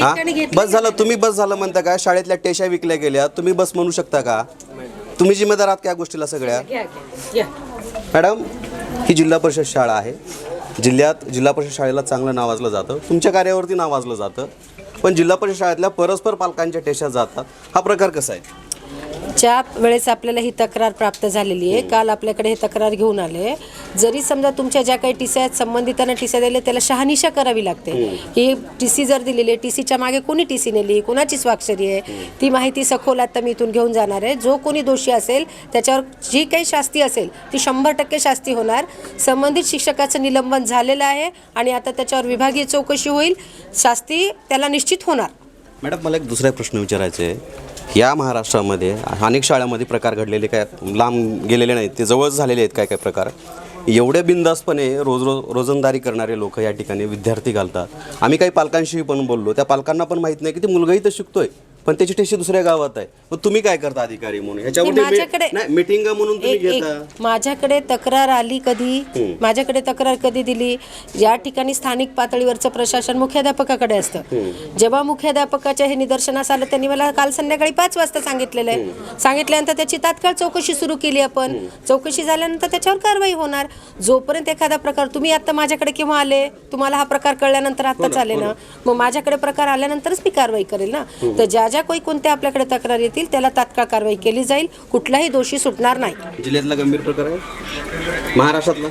हा? बस झालं तुम्ही बस झालं म्हणता का? शाळेतल्या टेशा विकल्या गेल्या. तुम्ही बस म्हणू शकता का? तुम्ही जिम्मेदार आहात का या गोष्टीला सगळ्या? मॅडम ही जिल्हा परिषद शाळा आहे. जिल्ह्यात जिल्हा परिषद शाळेला चांगलं नाव वाजलं जातं. तुमच्या कार्यावरती नाव वाजलं जातं. पण जिल्हा परिषद शाळेतल्या परस्पर पालकांच्या टेशा जातात. हा प्रकार कसा आहे? ज्या वेळेस आपल्याला ही तक्रार प्राप्त झालेली आहे. काल आपल्याकडे हे तक्रार घेऊन आले. जरी समजा तुमच्या ज्या काही टीसी आहेत संबंधितांना टीसी दिले त्याला शहानिशा करावी लागते. ही. टीसी जर दिलेली आहे टीसीच्या मागे कोणी टीसी नेली कोणाची स्वाक्षरी आहे? ती माहिती सखोल आता मी इथून घेऊन जाणार आहे. जो कोणी दोषी असेल त्याच्यावर जी काही शास्ती असेल ती शंभर टक्के शास्ती होणार. संबंधित शिक्षकाचं निलंबन झालेलं आहे आणि आता त्याच्यावर विभागीय चौकशी होईल. शास्ती त्याला निश्चित होणार. मॅडम मला एक दुसरा प्रश्न विचारायचा आहे. या महाराष्ट्रामध्ये अनेक शाळांमध्ये प्रकार घडलेले काय लांब गेलेले नाहीत ते जवळ झालेले आहेत काय काय प्रकार? एवढ्या बिंदासपणे रोज रोज रोजंदारी करणारे लोक या ठिकाणी विद्यार्थी घालतात. आम्ही काही पालकांशी पण बोललो. त्या पालकांना पण माहीत नाही की ती मुलगाही तर शिकतोय. पण त्याची टेशी दुसऱ्या गावात आहे. मग तुम्ही काय करता अधिकारी म्हणून? ह्याच्यामध्ये माझ्याकडे- मिटिंग म्हणून तुम्ही एक एक घेता? माझ्याकडे तक्रार आली कधी? माझ्याकडे तक्रार कधी दिली? या ठिकाणी स्थानिक पातळीवरचं प्रशासन मुख्याध्यापकाकडे असतं. जेव्हा मुख्याध्यापकाच्या हे निदर्शनास आलं त्यांनी मला काल संध्याकाळी पाच वाजता सांगितलेलं आहे. सांगितल्यानंतर त्याची तात्काळ चौकशी सुरू केली आपण. चौकशी झाल्यानंतर त्याच्यावर कारवाई होणार. जोपर्यंत एखादा प्रकार तुम्ही आता माझ्याकडे केव्हा आले? तुम्हाला हा प्रकार कळल्यानंतर आत्ताच आले ना? मग माझ्याकडे प्रकार आल्यानंतरच मी कारवाई करेल ना? तर ज्या ज्या काही कोणत्या आपल्याकडे तक्रार येतील त्याला तात्काळ कारवाई केली जाईल. कुठलाही दोषी सुटणार नाही. जिल्ह्यातला गंभीर प्रकार आहे? महाराष्ट्रातला?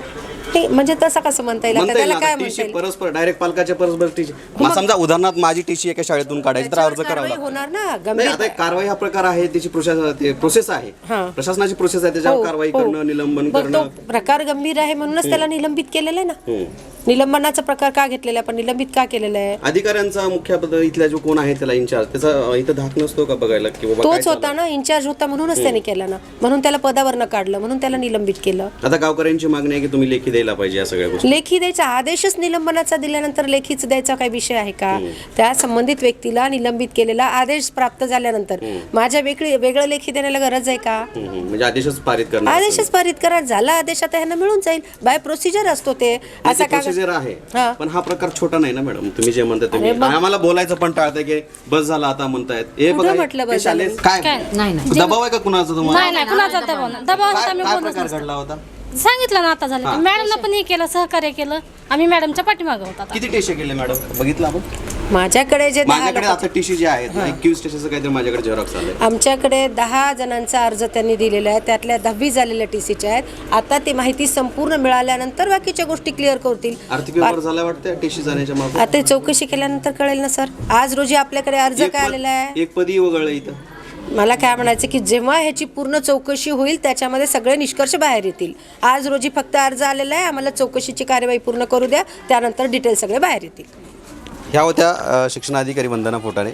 म्हणजे तसं कसं म्हणता येईल? आता म्हणता येईल त्याला ना, काय आता म्हणता टीशी येईल? परस्पर डायरेक्ट पालकाच्या परस्पर टीशी मग समजा उदाहरणार्थ माझी टीशी एका शाळेतून काढायची तर अर्ज त्याच्यावर करावा कारवाई लागतो. होणार ना? नाही गंभीर आता एक कारवाई हा प्रकार आहे त्याची प्रोसेस प्रोसेस आहे. प्रशासनाची प्रोसेस आहे त्याच्यावर हो, कारवाई हो. करणं निलंबन करणं. प्रकार गंभीर आहे म्हणूनच त्याला निलंबित केलेलं आहे ना. निलंबनाचा प्रकार का घेतलेला आहे? पण निलंबित का केलेला आहे? अधिकाऱ्यांचा मुख्यापद इथला जो कोण आहे त्याला इन्चार्ज त्याचा इथं धाक नसतो का बघायला की बाबा काय तोच होता ना इन्चार्ज होता म्हणूनच त्याने केला ना. म्हणून त्याला पदावरनं काढलं म्हणून त्याला निलंबित केलं? आता गावकऱ्यांची मागणी आहे की तुम्ही लेखी द्यायला पाहिजे या सगळ्या गोष्टी? लेखी द्यायचा आदेशच निलंबनाचा दिल्यानंतर लेखीच द्यायचा काही विषय आहे का? त्या संबंधित व्यक्तीला निलंबित केलेला आदेश प्राप्त झाल्यानंतर माझ्या वेगळी वेगळं लेखी देण्याला गरज आहे का? हम्म, हम्म. म्हणजे आदेशच पारित करणार आदेशच पारित करा. झाला आदेश आता ह्यांना मिळून जाईल. बाय प्रोसिजर असतो ते. असा का प्रोसिजर आहे. हा. पण हा प्रकार छोटा नाही ना मॅडम तुम्ही जे म्हणता तुम्ही आम्हाला बोलायचं पण टाळताय की बस झाला आता म्हणतायत. हे बघा म्हटलं हे बस शालेय- झालं? काय? नाही, नाही. दबाव आहे का कुणाचा तुम्हाला? नाही नाही. कुणाचा दबाव नाही. दबाव काय आता मी काय बोलत प्रकार घडला होता? सांगितलं ना आता झालं. मॅडमला पण हे केलं सहकार्य केलं. आम्ही मॅडमच्या पाठीमागं होता किती टेशे केले मॅडम बघितलं आपण? माझ्याकडे जे दहा माझ्याकडे आता टीशी जे आहेत ना एकवीस टेशाचं काहीतरी माझ्याकडे झेरॉक्स आले आमच्याकडे दहा जणांचा अर्ज त्यांनी दिलेला आहे. त्यातल्या दहावी झालेल्या टी सीच्या आहेत. आता ती माहिती संपूर्ण मिळाल्यानंतर बाकीच्या गोष्टी क्लिअर करतील. आर्थिक व्यवहार झाला वाटतं टीशी जाण्याच्या मागे? आता चौकशी केल्यानंतर कळेल ना सर. आज रोजी आपल्याकडे अर्ज एक काय पद- आलेला आहे? एक पदी वगळलं इथं. मला काय म्हणायचं की जेव्हा ह्याची पूर्ण चौकशी होईल त्याच्यामध्ये सगळे निष्कर्ष बाहेर येतील. आज रोजी फक्त अर्ज आलेला आहे. आम्हाला चौकशीची कार्यवाही पूर्ण करू द्या. त्यानंतर डिटेल सगळे बाहेर येतील. ह्या होत्या शिक्षणाधिकारी वंदना फोटाणे.